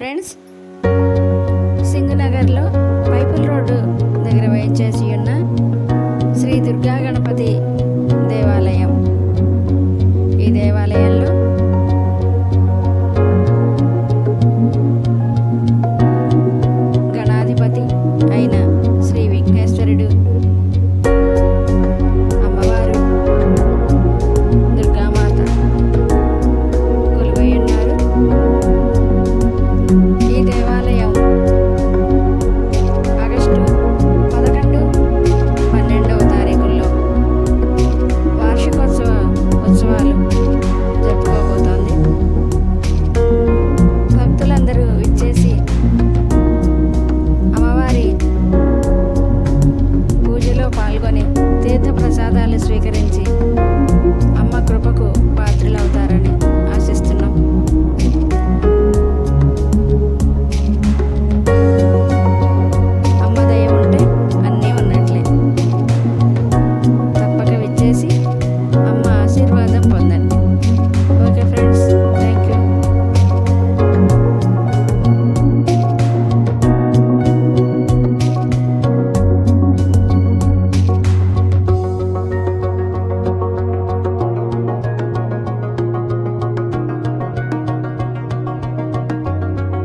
Friends. సింగనగర్లో పైపుల్ road దగ్గర వేయించేసి ఉన్న శ్రీ దుర్గా గణపతి దేవాలయం. ఈ దేవాలయంలో ప్రసాదాలు స్వీకరించి